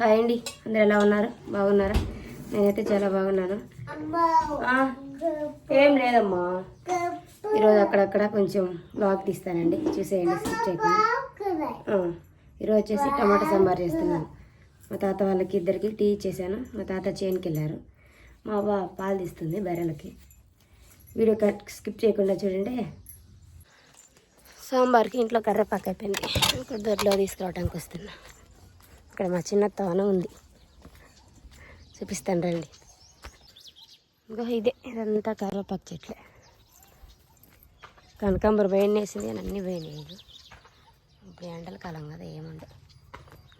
Hi అండి. అందరు ఎలా ఉన్నారు? బాగున్నారా? నేనైతే చాలా బాగున్నాను. ఏం లేదమ్మా. ఈరోజు అక్కడక్కడ కొంచెం బ్లాగ్ తీస్తానండి. చూసేయండి స్కిప్ చేయకుండా. ఈరోజు వచ్చేసి టమాటా సాంబార్ చేస్తున్నాను. మా తాత వాళ్ళకి ఇద్దరికి టీ ఇచ్చేసాను మా తాత చేనుకి వెళ్ళారు. మా అవ్వ పాలు తీస్తుంది బర్రెలకి. వీడియో కట్ స్కిప్ చేయకుండా చూడండి. సాంబార్కి ఇంట్లో కర్రపాకు అయిపోయింది. ఇంకొక దొడ్లో తీసుకురావడానికి వస్తున్నాను ఇక్కడ మా చిన్న తోన ఉంది. చూపిస్తాను రండి. ఇంకో ఇదే ఇదంతా కర్రపాకు చెట్లే. కనకాంబర బయట వేసింది అని అన్నీ పోయినాయి ఇప్పుడు ఎండల కాలం కదా ఏముండవు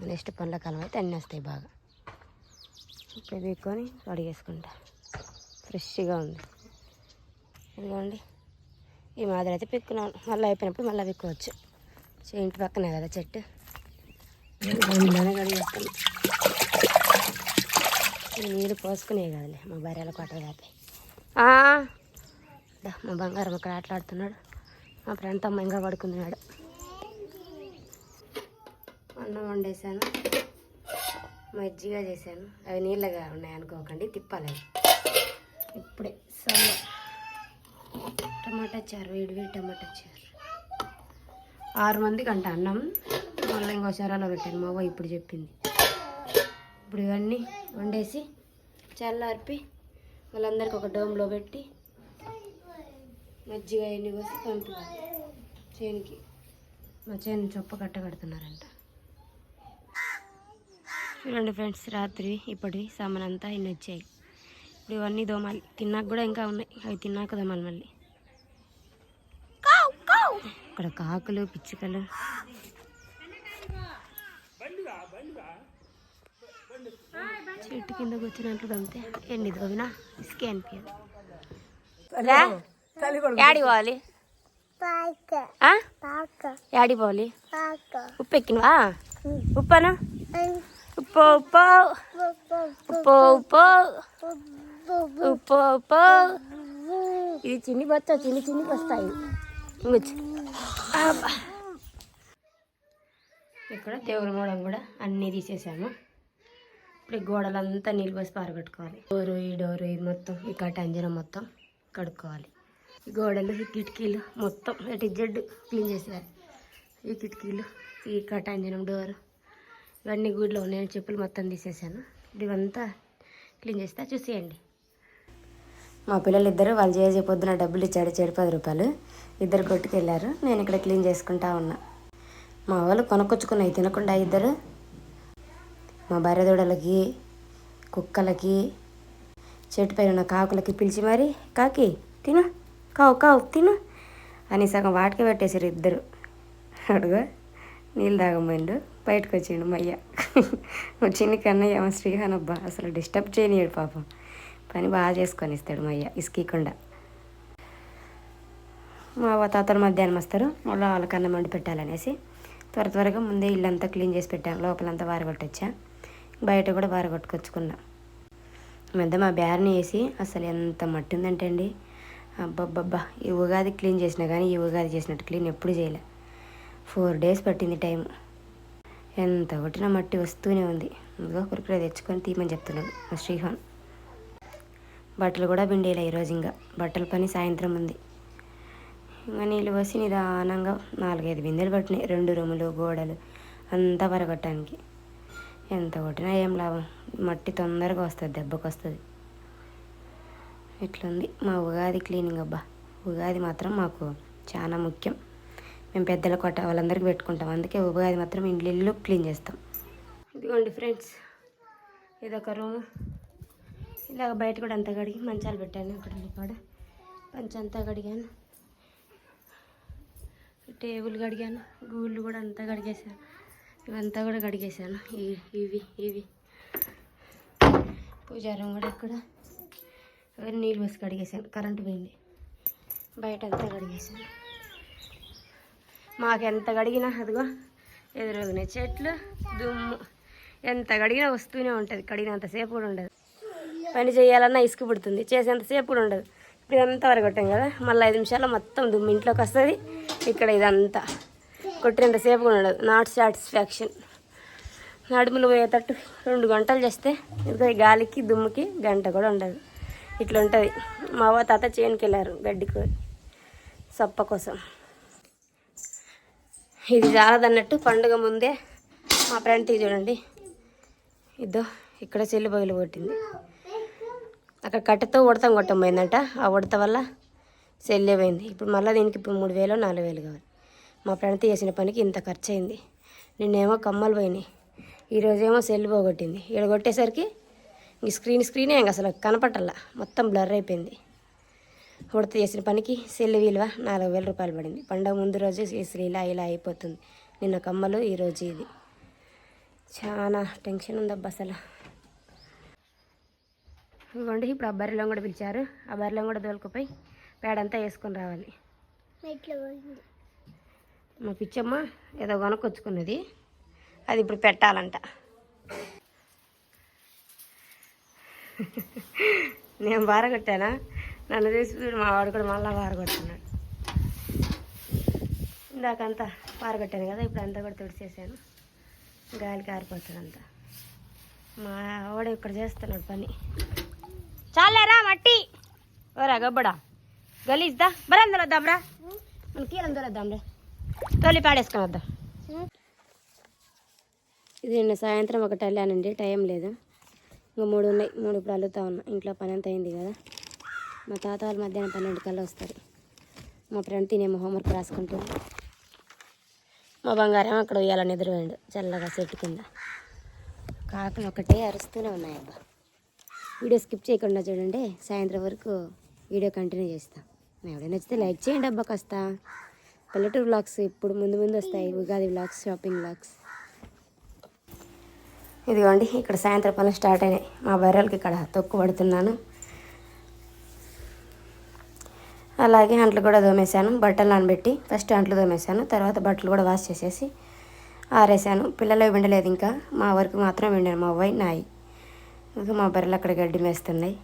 నెక్స్ట్ పండ్ల కాలం అయితే అన్నీ వస్తాయి బాగా. ఇప్పుడు వీక్కొని కడిగేసుకుంటా. ఫ్రెష్గా ఉంది. ఇదిగోండి. ఈ మాదిరి అయితే పిక్కున్నాను. మళ్ళీ అయిపోయినప్పుడు మళ్ళీ పిక్కోవచ్చు. చే- ఇంటి పక్కనే కదా చెట్టు. దానిలోనే కడిగేస్తాను నీళ్ళు పోసుకునే కదలే మా భార్యల కొట్టలు కాపాయి మా బంగారం అక్కడ ఆటలాడుతున్నాడు. మా ఫ్రెండ్ తమ్మ ఇంకా పడుకున్నాడు. అన్నం వండేసాను మజ్జిగ చేశాను. అవి నీళ్ళగా ఉన్నాయి అనుకోకండి తిప్పాలి. ఇప్పుడే సమ్మ టమాటా చారు వేడి వేడి టమాటా చారు. ఆరు మందికి అంట అన్నం. మళ్ళీ ఇంకో చారాలో పెట్టాను. మా అవ్వ ఇప్పుడు చెప్పింది. ఇప్పుడు ఇవన్నీ వండేసి చల్లార్పి వాళ్ళందరికీ ఒక డోమ్లో పెట్టి మజ్జిగ ఎన్ని పోసి పంపించాలి చేనికి. మా చేను చొప్ప కట్ట కడుతున్నారంట. చూడండి ఫ్రెండ్స్ రాత్రి ఇప్పటి సామాన్ అంతా ఇన్ని వచ్చాయి. ఇప్పుడు ఇవన్నీ దోమాలి. తిన్నాక కూడా ఇంకా ఉన్నాయి. అవి తిన్నాక దోమాలి మళ్ళీ. ఇక్కడ కాకులు పిచ్చుకలు. చెట్టు కింద కూర్చున్నట్లు దమ్మితే ఎండి దోవినా ఇసుకే అనిపించదు యాడి పోవాలి? ఆ? యాడి పోవాలి? ఉప్పు ఎక్కినవా ఉప్పను? ఉప్పు ఉప్పు. ఉప్పు ఉప్పు. ఉప్పు ఉప్పు. ఇది చిన్ని బస్తా చిన్ని చిన్ని అబ్బా. ఇక్కడ దేవుడి మూడం కూడా అన్నీ తీసేసాము. ఇప్పుడు గోడలంతా నీళ్ళు పోసి పారబెట్టుకోవాలి. డోరు ఈ డోరు ఇది మొత్తం ఈ కటాంజనం మొత్తం కడుక్కోవాలి. ఈ గోడలు ఈ కిటికీలు మొత్తం ఎటు జడ్డు క్లీన్ చేసేయాలి. ఈ కిటికీలు ఈ కటాంజనం డోరు ఇవన్నీ గుడిలో ఉన్నాయి. చెప్పులు మొత్తం తీసేసాను. ఇదివంతా ఇవంతా క్లీన్ చేస్తా చూసేయండి. మా పిల్లలు ఇద్దరు వాళ్ళు చేసే పొద్దున డబ్బులు ఇచ్చాడు చెడు పది రూపాయలు. ఇద్దరు కొట్టుకెళ్ళారు నేను ఇక్కడ క్లీన్ చేసుకుంటా ఉన్నా. మా వాళ్ళు కొనుక్కొచ్చుకున్నాయి తినకుండా ఇద్దరు మా భార్య దూడలకి కుక్కలకి చెట్టు పైన ఉన్న కాకులకి పిలిచి మరి కాకి తిను కావు కావు తిను అని సగం వాటికి పెట్టేశారు ఇద్దరు. అడుగు నీళ్ళు తాగమండు బయటకు వచ్చిండు మయ్య వచ్చింది కన్నయ్య మా శ్రీహాన్ అబ్బా అసలు డిస్టర్బ్ చేయనీయడు పాపం. పని బాగా చేసుకొని ఇస్తాడు మయ్య ఇసుకీకుండా మా తాతలు మధ్యాహ్నం వస్తారు మళ్ళీ వాళ్ళకన్నా మండి పెట్టాలనేసి. త్వర త్వరగా ముందే ఇల్లంతా క్లీన్ చేసి పెట్టాను లోపలంతా వారగొట్టొచ్చా. బయట కూడా బారగొట్టుకొచ్చుకున్నా. మధ్య మా బ్యార్ని వేసి అసలు ఎంత మట్టి ఉందంటే అండి అబ్బబ్బబ్బా ఈ ఉగాది క్లీన్ చేసినా కానీ ఈ ఉగాది చేసినట్టు క్లీన్ ఎప్పుడు చేయలే. ఫోర్ డేస్ పట్టింది టైం ఎంత కొట్టిన మట్టి వస్తూనే ఉంది. ఇదిగో కురుకురే తెచ్చుకొని తీయమని చెప్తున్నాడు మా శ్రీహాన్. బట్టలు కూడా పిండేలా ఈరోజు ఇంకా. బట్టల పని సాయంత్రం ఉంది. ఇంకా నీళ్ళు పోసి నిదానంగా నాలుగైదు బిందెలు పట్టినాయి. రెండు రూములు గోడలు అంతా పరగొట్టడానికి ఎంత కొట్టినా ఏం లాభం? మట్టి తొందరగా వస్తుంది దెబ్బకు వస్తుంది. ఇట్లుంది మా ఉగాది క్లీనింగ్ అబ్బా. ఉగాది మాత్రం మాకు చాలా ముఖ్యం. మేము పెద్దల కొట్ట వాళ్ళందరికీ పెట్టుకుంటాం. అందుకే ఉగాది మాత్రం ఇండ్లు ఇల్లు క్లీన్ చేస్తాం. ఇదిగోండి ఫ్రెండ్స్ ఇదొక రూమ్. ఇలాగ బయట కూడా అంతా కడిగి మంచాలు పెట్టాను. ఇక్కడ కూడా పంచ అంతా కడిగాను. టేబుల్ కడిగాను. గూళ్ళు కూడా అంతా కడిగేసాను ఇవంతా కూడా కడిగేసాను ఇవి ఇవి. ఇవి పూజారం కూడా ఇక్కడ. నీళ్ళు పోసి కడిగేసాను కరెంటు పోయింది. బయట అంతా కడిగేసాను మాకు ఎంత కడిగినా అదిగో ఎదురుగునే చెట్లు దుమ్ము. ఎంత కడిగినా వస్తూనే ఉంటుంది. కడిగినంతసేపు కూడా ఉండదు. పని చేయాలన్నా ఇసుక పుడుతుంది. చేసేంతసేపు కూడా ఉండదు. ఇప్పుడు ఇదంతా వరగొట్టాం కదా. మళ్ళీ ఐదు నిమిషాల్లో మొత్తం దుమ్ము ఇంట్లోకి వస్తుంది. ఇక్కడ ఇదంతా. కొట్టినంతసేపు కూడా ఉండదు. నాట్ సాటిస్ఫాక్షన్ నడుములు పోయేటట్టు రెండు గంటలు చేస్తే ఇదిగో గాలికి దుమ్ముకి గంట కూడా ఉండదు. ఇట్లా ఉంటుంది. మా అవ్వ తాత చేనుకి వెళ్ళారు గడ్డికి సప్ప కోసం. ఇది చాలదన్నట్టు పండుగ ముందే మా ఫ్రెండ్కి చూడండి. ఇద్దో ఇక్కడ చెల్లి బయలు కొట్టింది. అక్కడ కట్టెతో ఉడతం కొట్టం పోయిందంట. ఆ ఉడత వల్ల సెల్లే పోయింది. ఇప్పుడు మళ్ళీ దీనికి ఇప్పుడు మూడు వేలు నాలుగు వేలు కావాలి. మా ఫ్రెండ్ చేసిన పనికి ఇంత ఖర్చు అయింది నిన్నేమో కమ్మలు పోయినాయి. ఈరోజేమో సెల్ పోగొట్టింది. ఇక్కడ కొట్టేసరికి ఈ స్క్రీన్ స్క్రీనే ఇంక అసలు కనపట్టల్లా. మొత్తం బ్లర్ అయిపోయింది. ఉడత చేసిన పనికి సెల్ విలువ నాలుగు వేల రూపాయలు పడింది. పండగ ముందు రోజు చేసి ఇలా ఇలా అయిపోతుంది. నిన్న కమ్మలు ఈరోజు ఇది. చాలా టెన్షన్ ఉందబ్బా అసలు. ఇవ్వండి ఇప్పుడు ఆ బర్రెలను కూడా పిలిచారు. ఆ బర్రెలను కూడా దొలకపోయి పేడంతా వేసుకొని రావాలి. మా పిచ్చమ్మ ఏదో కొనుక్కొచ్చుకున్నది అది ఇప్పుడు పెట్టాలంట. నేను బారగొట్టానా? నన్ను చూసి మా వాడు కూడా మళ్ళీ బారగొడుతున్నాడు. ఇందాకంతా పారగొట్టాను కదా ఇప్పుడు అంతా కూడా తుడిచేసాను. గాలి కారిపోతుందంతా మా ఆవిడ ఇక్కడ చేస్తున్నాడు పని. చాలేరా మట్టి. ఓరా గబ్బడా. గలీజ్దా బరా మన కీలం దొరద్దాంరా తొలి పాడేసుకుని వద్దాం. ఇది నిన్న సాయంత్రం ఒకటి వెళ్ళానండి టైం లేదు. ఇంకా మూడు ఉన్నాయి మూడు ఇప్పుడు అల్లుతా ఉన్నా. ఇంట్లో పని అంత అయింది కదా. మా తాత వాళ్ళు మధ్యాహ్నం పన్నెండు కల్లా వస్తారు. మా ఫ్రెండ్ తినేమో హోంవర్క్ రాసుకుంటుంది మా బంగారం అక్కడ ఉయ్యాలని నిద్రపోయాడు చల్లగా చెట్టు కింద. కాకులు ఒకటే అరుస్తూనే ఉన్నాయి అబ్బా వీడియో స్కిప్ చేయకుండా చూడండి. సాయంత్రం వరకు వీడియో కంటిన్యూ చేస్తాం. ఎవడైనా నచ్చితే లైక్ చేయండి అబ్బా కాస్త. పల్లెటూరు వ్లాగ్స్ ఇప్పుడు ముందు ముందు వస్తాయి. ఉగాది వ్లాగ్స్ షాపింగ్ వ్లాగ్స్ ఇదిగోండి ఇక్కడ సాయంత్రం పనులు స్టార్ట్ అయినాయి. మా బర్రెలకి ఇక్కడ తొక్కు పడుతున్నాను. అలాగే అంట్లు కూడా దోమేశాను బట్టలు నానబెట్టి ఫస్ట్ అంట్లు దోమేశాను తర్వాత బట్టలు కూడా వాష్ చేసేసి ఆరేసాను పిల్లలు విండలేదు ఇంకా. మా వరకు మాత్రం విండాను మా అవ్వాయి నాయి. ఇంకా మా బర్రెలు అక్కడ గడ్డి మేస్తున్నాయి.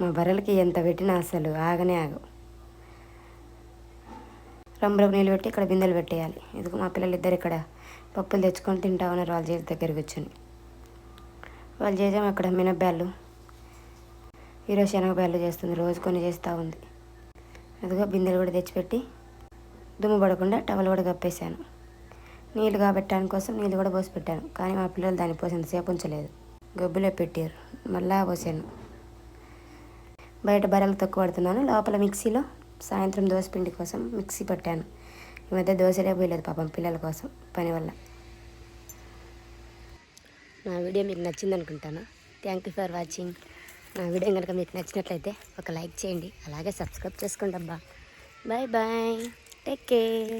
మా బర్రెలకి ఎంత పెట్టినా అసలు ఆగనే ఆగవు. రంబులకు నీళ్ళు పెట్టి ఇక్కడ బిందెలు పెట్టేయాలి. ఎందుకు మా పిల్లలు ఇద్దరు ఇక్కడ పప్పులు తెచ్చుకొని తింటా ఉన్నారు వాళ్ళ చేతి దగ్గరికి కూర్చొని. వాళ్ళు చేసాం అక్కడ మినబ్బాళ్ళు ఈరోజు శనగబ్యాళ్ళు చేస్తుంది. రోజు కొన్ని చేస్తూ ఉంది. అదిగో బిందెలు కూడా తెచ్చిపెట్టి దుమ్ము పడకుండా టవల్ కూడా కప్పేశాను. నీళ్ళు కాబెట్టడానికి కోసం నీళ్ళు కూడా పోసి పెట్టాను. కానీ మా పిల్లలు దాన్ని పోసేంతసేపు ఉంచలేదు. గబ్బులో పెట్టారు. మళ్ళా పోసాను. బయట బర్రెలు తక్కువ పడుతున్నాను. లోపల మిక్సీలో సాయంత్రం దోశ పిండి కోసం మిక్సీ పట్టాను. ఈ మధ్య దోశలే పోయలేదు పాపం పిల్లల కోసం పని వల్ల. నా వీడియో మీకు నచ్చింది అనుకుంటాను. థ్యాంక్ యూ ఫర్ వాచింగ్ నా వీడియో కనుక మీకు నచ్చినట్లయితే ఒక లైక్ చేయండి. అలాగే సబ్స్క్రైబ్ చేసుకోండి అబ్బా. Bye bye take care